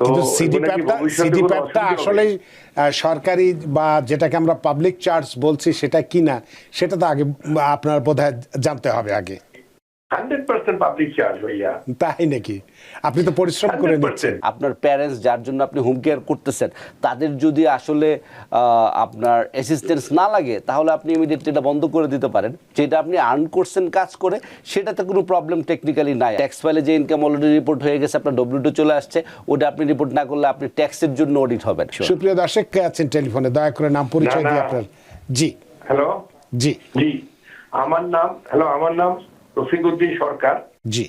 কিন্তু সিডিপ্যাপটা সিডি কি প্যাপটা ভবিষ্যতে সিডি কোনো প্যাপটা অসুবিধা হবে? আসলেই আহ, সরকারি বা যেটাকে আমরা পাবলিক চার্জ বলছি সেটা কিনা সেটা তো আগে আপনার বোধহয় জানতে হবে আগে পাবলিক চার্জ ভাইয়া। তাই নাকি? আপনি তো পরিশ্রম করে নিচ্ছেন আপনার প্যারেন্টস যার জন্য আপনি হোম কেয়ার করতেছেন তাদের যদি আসলে আহ, আপনার অ্যাসিস্ট্যান্স না লাগে তাহলে আপনি ইমিডিয়েটলি এটা বন্ধ করে দিতে পারেন। যেটা আপনি আর্ন করছেন কাজ করে সেটাতে কোনো প্রবলেম টেকনিক্যালি নাই। ট্যাক্স ফাইলে যে ইনকাম অলরেডি রিপোর্ট হয়ে গেছে আপনার ডব্লিউটু চলে আসছে ওটা আপনি রিপোর্ট না করলে আপনি ট্যাক্সের জন্য অডিট হবেন। সুপ্রিয় দর্শক কে আছেন টেলিফোনে? দয়া করে নাম পরিচয় দিয়ে আপনার জি। হ্যালো? জি। জি। আমার নাম হ্যালো আমার নাম রফিকুদ্দিন সরকার। জি।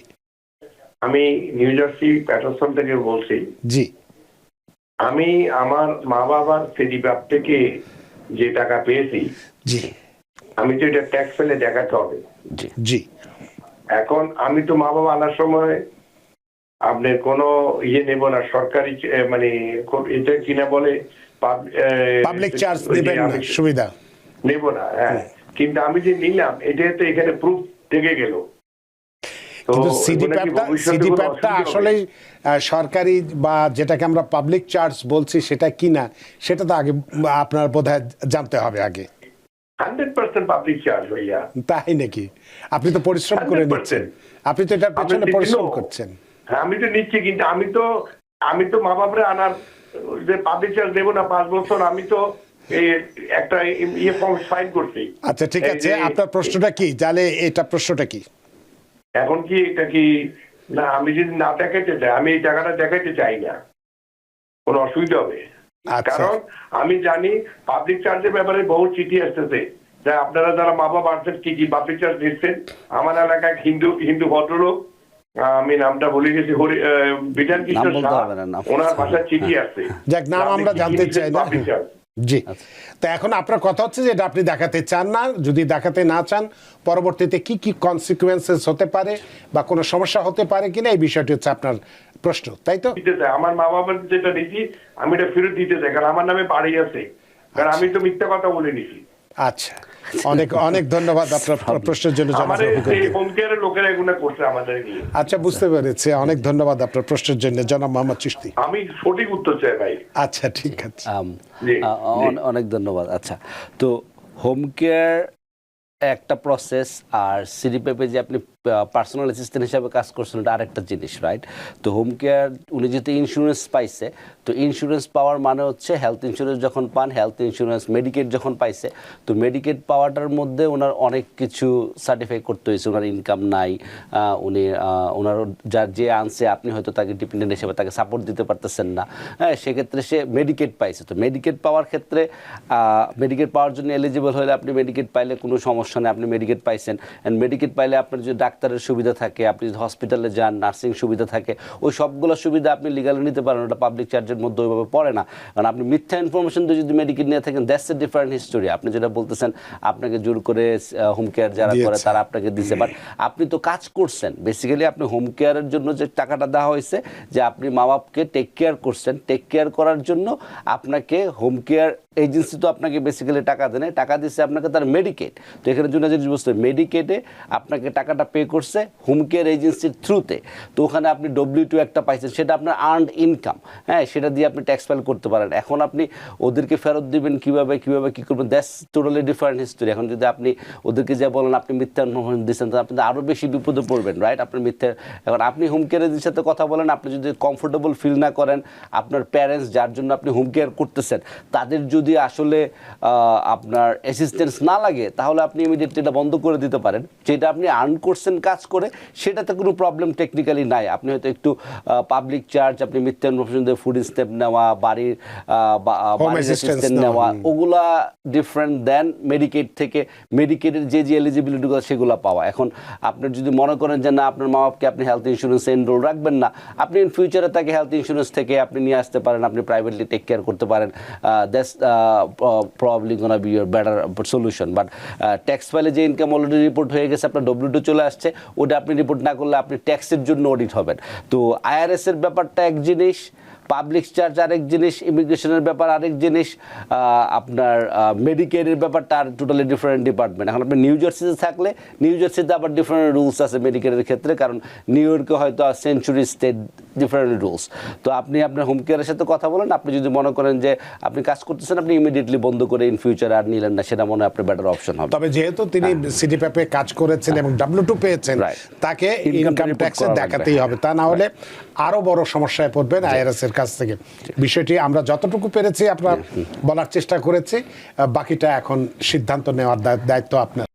আমি নিউ জার্সি প্যাটারসন থেকে বলছি। জি। আমি আমার মা বাবার সেডিব্যাপ থেকে যে টাকা পেয়েছি জি। আমি তো এটা ট্যাক্স ফেলে দেখাতে হবে। জি। এখন আমি তো মা বাবা আনার সময় আপনার কোনো ইয়ে নেব না সরকারি মানে এটা কিনা বলে পাব- পাবলিক চার্জ দিবেন না আমি সুবিধা। নেব না হ্যাঁ। কিন্তু আমি যে নিলাম এটা তো এখানে প্রুফ থেকে গেল। কিন্তু সিডি এগুলো কি প্যাপটা সিডি প্যাপটা অসুবিধা হবে? আসলেই আহ, সরকারি বা যেটাকে আমরা পাবলিক চার্জ বলছি সেটা কিনা সেটা তো আগে আপনার বোধহয় জানতে হবে আগে। হান্ড্রেড পার্সেন্ট পাবলিক চার্জ ভাইয়া। তাই নাকি? আপনি তো পরিশ্রম করে 100% নিচ্ছেন। আপনি তো এটার পেছনে পরিশ্রম করছেন। হ্যাঁ আমি তো নিচ্ছি কিন্তু আমি তো আমি তো মা বাপরে আনার যে পাবলিক চার্জ দেবো না পাঁচ বছর আমি তো একটা ইয়ে ফর্ম ফাইল করছি। আচ্ছা ঠিক আছে আপনার প্রশ্নটা কি? তাহলে এটা প্রশ্নটা কি? এখন কি এটা কি? না আমি যদি না দেখাইতে চাই আমি এই টাকাটা দেখাইতে চাই না। কোনো অসুবিধা হবে। আচ্ছা। কারণ আমি জানি পাবলিক চার্জের ব্যাপারে বহু চিঠি আসতেছে। যে আপনারা যারা মা বাবা আছেন কি কি পাবলিক চার্জ নিচ্ছেন? আমার এলাকায় হিন্দু হিন্দু ভদ্রলোক আহ, আমি নামটা ভুলে গেছি হরি বিধান নাম। ওনার ভাষায় চিঠি আসছে। যাক, নাম আমরা জানতে চাই না। জি। তো এখন আপনার কথা হচ্ছে যে এটা আপনি দেখাতে চান না। যদি দেখাতে না চান পরবর্তীতে কি কি কনসিকুয়েন্সেস হতে পারে বা কোনো সমস্যা হতে পারে কিনা এই বিষয়টি হচ্ছে আপনার প্রশ্ন তাই তো? দিতে চাই। আমার মা বাবার যেটা নিয়েছি আমি এটা ফেরত দিতে চাই কারণ আমার নামে বাড়ি আছে। কারণ আমি তো মিথ্যা কথা বলে নিছি। আচ্ছা। অনেক অনেক ধন্যবাদ আপনার প্রশ্নের জন্য আচ্ছা বুঝতে পেরেছি। অনেক ধন্যবাদ আপনার প্রশ্নের জন্য জনাব মোহাম্মদ চিস্তি আমি সঠিক উত্তর চাই ভাই। আচ্ছা ঠিক আছে। আম, জি, আ- অন- অনেক ধন্যবাদ। আচ্ছা তো হোম কেয়ার একটা প্রসেস আর সিডিপেপে যে আপনি পার্সোনাল অ্যাসিস্ট্যান্ট হিসাবে কাজ করছেন, ওটা আরেকটা জিনিস রাইট তো হোম কেয়ার উনি যেহেতু ইন্স্যুরেন্স পাইছে, তো ইন্স্যুরেন্স পাওয়ার মানে হচ্ছে হেলথ ইন্স্যুরেন্স যখন পান হেলথ ইন্স্যুরেন্স মেডিকেট যখন পাইছে, তো মেডিকেট পাওয়াটার মধ্যে ওনার অনেক কিছু সার্টিফাই করতে হয়েছে। ওনার ইনকাম নাই উনি ওনার যার যে আনছে, আপনি হয়তো তাকে ডিপেন্ডেন্ট হিসেবে তাকে সাপোর্ট দিতে পারতেছেন না। হ্যাঁ সেক্ষেত্রে সে মেডিকেট পাইছে। তো মেডিকেট পাওয়ার ক্ষেত্রে মেডিকেট পাওয়ার জন্য এলিজিবল হলে আপনি মেডিকেট পাইলে কোনো সমস্যা নেই, আপনি মেডিকেট পাইছেন। অ্যান্ড মেডিকেট পাইলে আপনার যদি ডাক্তারের সুবিধা থাকে আপনি হসপিটালে যান নার্সিং সুবিধা থাকে ওই সবগুলো সুবিধা আপনি লিগালি নিতে পারেন ওটা পাবলিক চার্জের মধ্যে ওইভাবে পড়ে না। কারণ আপনি মিথ্যা ইনফরমেশন দিয়ে যদি মেডিকেল নিয়ে থাকেন দ্যাটস এ ডিফারেন্ট হিস্টোরি আপনি যেটা বলতেছেন আপনাকে জোর করে হোম কেয়ার যারা করে তারা আপনাকে দিছে। বাট আপনি তো কাজ করছেন। বেসিক্যালি আপনি হোম কেয়ারের জন্য যে টাকাটা দেওয়া হয়েছে যে আপনি মা বাপকে টেক কেয়ার করছেন টেক কেয়ার করার জন্য আপনাকে হোম কেয়ার এজেন্সি তো আপনাকে বেসিক্যালি টাকা দেয় টাকা দিচ্ছে আপনাকে তার মেডিকেট তো এখানে জন্য জিনিস বুঝতে মেডিকেটে আপনাকে টাকাটা পে করছে হোম কেয়ার এজেন্সির থ্রুতে তো। ওখানে আপনি ডব্লিউ টু একটা পাইছেন। সেটা আপনার আর্নড ইনকাম হ্যাঁ সেটা দিয়ে আপনি ট্যাক্স ফাইল করতে পারেন। এখন আপনি ওদেরকে ফেরত দিবেন কীভাবে কীভাবে, কী করবেন? দ্যাটস টোটালি ডিফারেন্ট হিস্টোরি এখন যদি আপনি ওদেরকে যা বলেন, আপনি মিথ্যা দিচ্ছেন তো আপনি আরও বেশি বিপদে পড়বেন রাইট আপনি মিথ্যা। এখন আপনি হোম কেয়ারের সাথে কথা বলেন, আপনি যদি কমফোর্টেবল ফিল না করেন, আপনার প্যারেন্টস যার জন্য আপনি হোম কেয়ার করতেছেন, তাদের যদি আসলে আপনার অ্যাসিস্ট্যান্স না লাগে তাহলে আপনি ইমিডিয়েটলি এটা বন্ধ করে দিতে পারেন। যেটা আপনি আর্ন করছেন কাজ করে সেটাতে কোনো প্রবলেম টেকনিক্যালি নাই। আপনি হয়তো একটু পাবলিক চার্জ আপনি মিথ্যা ইনফরমেশন দিয়ে ফুড স্টেপ নেওয়া বাড়ির নেওয়া, ওগুলা ডিফারেন্ট দেন মেডিকেট থেকে মেডিকেটের যে যে এলিজিবিলিটিগুলো সেগুলো পাওয়া। এখন আপনার যদি মনে করেন যে না আপনার মা বাপকে আপনি হেলথ ইন্স্যুরেন্সে এনরোল রাখবেন না। আপনি ইন ফিউচারে তাকে হেলথ ইন্স্যুরেন্স থেকে আপনি নিয়ে আসতে পারেন আপনি প্রাইভেটলি টেক কেয়ার করতে পারেন। That's probably gonna be your better solution but tax ফাইলে যে ইনকাম অলরেডি রিপোর্ট হয়ে গেছে, আপনার ডব্লিউ টু চলে আসছে, ওটা আপনি রিপোর্ট না করলে আপনি ট্যাক্সের জন্য অডিট হবেন। তো আইআরএস এর ব্যাপারটা এক জিনিস পাবলিক চার্জ আরেক জিনিস ইমিগ্রেশনের ব্যাপার আরেক জিনিস আপনার মেডিকেলের ব্যাপারটা আর টোটালি ডিফারেন্ট ডিপার্টমেন্ট এখন আপনি নিউ জার্সিতে থাকলে নিউ জার্সিতে আবার ডিফারেন্ট রুলস আছে মেডিকেলের ক্ষেত্রে, কারণ নিউ ইয়র্কে হয়তো সেঞ্চুরি স্টেট ডিফারেন্ট রুলস তো আপনি আপনার হোম কেয়ারের সাথে কথা বলেন আপনি যদি মনে করেন যে আপনি কাজ করতেছেন আপনি ইমিডিয়েটলি বন্ধ করে ইন ফিউচার আর নিলেন না সেটা মনে হয় আপনার বেটার অপশন হবে। তবে যেহেতু তিনি সিডি প্যাপে কাজ করেছেন এবং ডাব্লিউ টু পেয়েছেন তাকে ইনকাম ট্যাক্সে দেখাতেই হবে। তা না হলে আরও বড় সমস্যায় পড়বেন আইআরএস এর কাছ থেকে। বিষয়টি আমরা যতটুকু পেরেছি আপনার বলার চেষ্টা করেছি বাকিটা এখন সিদ্ধান্ত নেওয়ার দায়িত্ব আপনার।